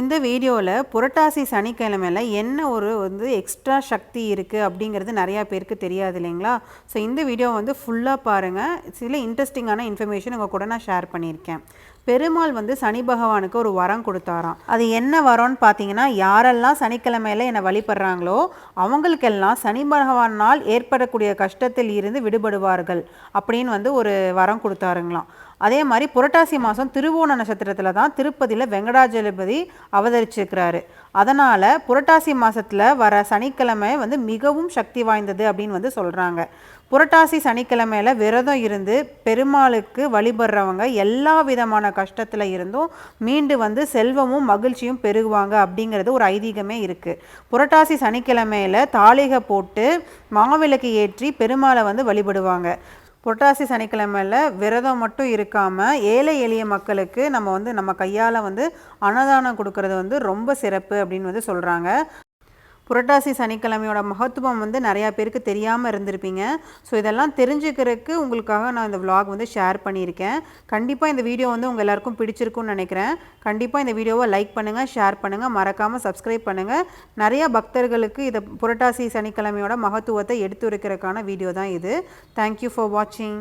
இந்த வீடியோவில் புரட்டாசி சனிக்கிழமையில என்ன ஒரு வந்து எக்ஸ்ட்ரா சக்தி இருக்குது அப்படிங்கிறது நிறையா பேருக்கு தெரியாது இல்லைங்களா? ஸோ இந்த வீடியோ வந்து ஃபுல்லாக பாருங்கள் சில இன்ட்ரெஸ்டிங்கான இன்ஃபர்மேஷன் உங்கள் கூட நான் ஷேர் பண்ணியிருக்கேன். பெருமாள் வந்து சனி பகவானுக்கு ஒரு வரம் கொடுத்தாராம். அது என்ன வரம்னு பார்த்தீங்கன்னா யாரெல்லாம் சனிக்கிழமையில என்னை வழிபடுறாங்களோ அவங்களுக்கெல்லாம் சனி பகவானால் ஏற்படக்கூடிய கஷ்டத்தில் இருந்து விடுபடுவார்கள் அப்படின்னு வந்து ஒரு வரம் கொடுத்தாருங்களாம். அதே மாதிரி புரட்டாசி மாதம் திருவோண நட்சத்திரத்தில் தான் திருப்பதியில் வெங்கடாஜலபதி அவதரிச்சிருக்கிறாரு. அதனால் புரட்டாசி மாதத்தில் வர சனிக்கிழமை வந்து மிகவும் சக்தி வாய்ந்தது அப்படின்னு வந்து சொல்கிறாங்க புரட்டாசி சனிக்கிழமையில விரதம் இருந்து பெருமாளுக்கு வழிபடுறவங்க எல்லா விதமான கஷ்டத்தில் இருந்தும் மீண்டு வந்து செல்வமும் மகிழ்ச்சியும் பெருகுவாங்க அப்படிங்கிறது ஒரு ஐதீகமே இருக்குது புரட்டாசி சனிக்கிழமையில் தாளிகை போட்டு மாவிளக்கு ஏற்றி பெருமாளை வந்து வழிபடுவாங்க. புரட்டாசி சனிக்கிழமையில் விரதம் மட்டும் இருக்காமல் ஏழை எளிய மக்களுக்கு நம்ம வந்து நம்ம கையால் வந்து அன்னதானம் கொடுக்கறது வந்து ரொம்ப சிறப்பு அப்படின்னு வந்து சொல்கிறாங்க புரட்டாசி சனிக்கிழமையோட மகத்துவம் வந்து நிறையா பேருக்கு தெரியாமல் இருந்திருப்பீங்க. ஸோ இதெல்லாம் தெரிஞ்சுக்கிறதுக்கு உங்களுக்காக நான் இந்த விலாக் வந்து ஷேர் பண்ணியிருக்கேன். கண்டிப்பாக இந்த வீடியோ வந்து உங்கள் எல்லாருக்கும் பிடிச்சிருக்குன்னு நினைக்கிறேன். கண்டிப்பாக இந்த வீடியோவை லைக் பண்ணுங்கள் ஷேர் பண்ணுங்கள் மறக்காமல் சப்ஸ்கிரைப் பண்ணுங்கள் நிறையா பக்தர்களுக்கு இதை புரட்டாசி சனிக்கிழமையோட மகத்துவத்தை எடுத்துரைக்கிறதுக்கான வீடியோ தான் இது. தேங்க்யூ ஃபார் வாட்சிங்